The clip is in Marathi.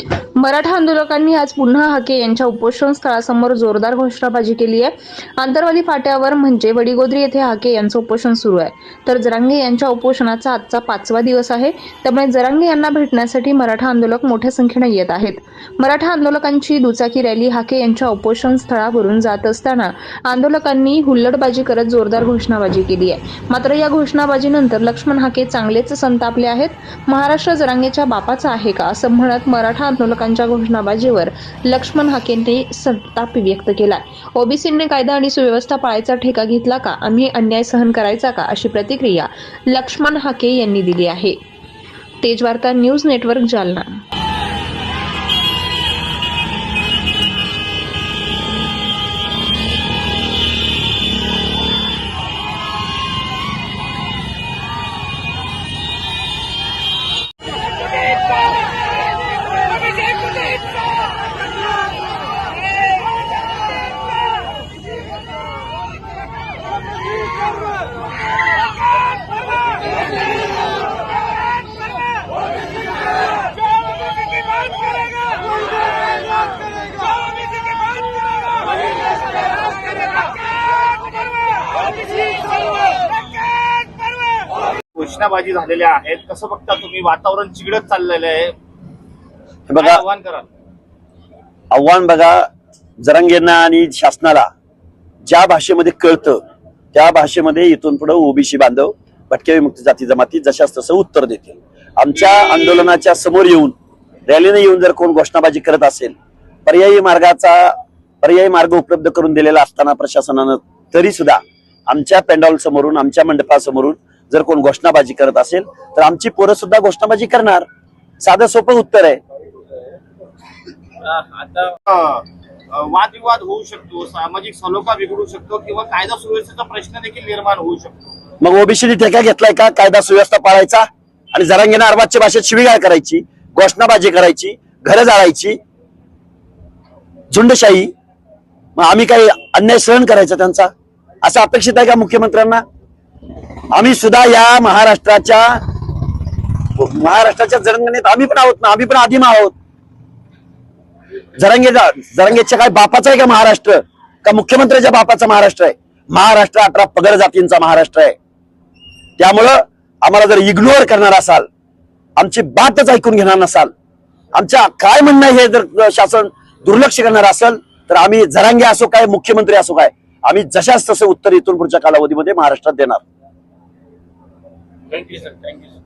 Bye. मराठा आंदोलकांनी आज पुन्हा हाके यांच्या उपोषण स्थळासमोर जोरदार घोषणाबाजी केली आहे. आंतरवाली फाट्यावर म्हणजे वडीगोद्री येथे हाके यांचं उपोषण सुरू आहे. तर जरांगे यांच्या उपोषणाचा आजचा पाचवा दिवस आहे. त्यामुळे जरांगे यांना भेटण्यासाठी मराठा आंदोलक मोठ्या संख्येने येत आहेत. मराठा आंदोलकांची दुचाकी रॅली हाके यांच्या उपोषण स्थळावरून जात असताना आंदोलकांनी हुल्लडबाजी करत जोरदार घोषणाबाजी केली आहे. मात्र या घोषणाबाजीनंतर लक्ष्मण हाके चांगलेच संतापले आहेत. महाराष्ट्र जरांगेच्या बापाचा आहे का असं म्हणत मराठा आंदोलकांच्या घोषणाबाजीवर लक्ष्मण हाकेंनी संताप व्यक्त केला. ओबीसींनी कायदा आणि सुव्यवस्था पाळायचा ठेका घेतला का? आम्ही अन्याय सहन करायचा का? अशी प्रतिक्रिया लक्ष्मण हाके यांनी दिली आहे. Tejvarta news network Jalna. घोषणाबाजी झालेल्या आहेत. कसं बघता तुम्ही? वातावरण चिघळत चाललेलं आहे. हे बघा. आव्हान कराल? आव्हान बघा जरांगेंना आणि शासनाला ज्या भाषेमध्ये कळतं त्या भाषेमध्ये इथून पुढे ओबीसी बांधव भटक्या विमुक्त जाती जमाती जशाच तसं उत्तर देतील. आमच्या आंदोलनाच्या समोर येऊन रॅलीने येऊन जर कोण घोषणाबाजी करत असेल पर्यायी मार्गाचा पर्यायी मार्ग उपलब्ध करून दिलेला असताना प्रशासनानं तरी सुद्धा आमच्या पेंडॉल समोरून आमच्या मंडपासमोरून जर कोण घोषणाबाजी करत असेल तर आमची पोरं सुद्धा घोषणाबाजी करणार. साधं सोपं उत्तर आहे. वादविवाद होऊ शकतो सामाजिक सलोखा बिघडू शकतो किंवा कायदा सुव्यवस्थेचा प्रश्न देखील निर्माण होऊ शकतो. मग ओबीसीने ठेका घेतलाय का? कायदा सुव्यवस्था पाळायचा? आणि जरांगीने अरबाजच्या भाषेत शिवीगाळ करायची घोषणाबाजी करायची घरं जाळायची झुंडशाही मग आम्ही काही अन्याय सहन करायचा त्यांचा? असं अपेक्षित आहे का मुख्यमंत्र्यांना? आम्ही सुद्धा या महाराष्ट्राच्या महाराष्ट्राच्या जरंगणीत आम्ही पण आहोत ना? आम्ही पण आदिम आहोत. जरंगे जरंगेच्या काय बापाचा आहे का महाराष्ट्र? का मुख्यमंत्र्याच्या बापाचा महाराष्ट्र आहे? महाराष्ट्र अठरा पगड जातींचा महाराष्ट्र आहे. त्यामुळं आम्हाला जर इग्नोर करणार असाल आमची बातच ऐकून घेणार नसाल आमच्या काय म्हणणं हे जर शासन दुर्लक्ष करणार असेल तर आम्ही जरांगे असो काय मुख्यमंत्री असो काय आम्ही जशाच तसं उत्तर इथून पुढच्या कालावधीमध्ये महाराष्ट्रात देणार. Thank you sir thank you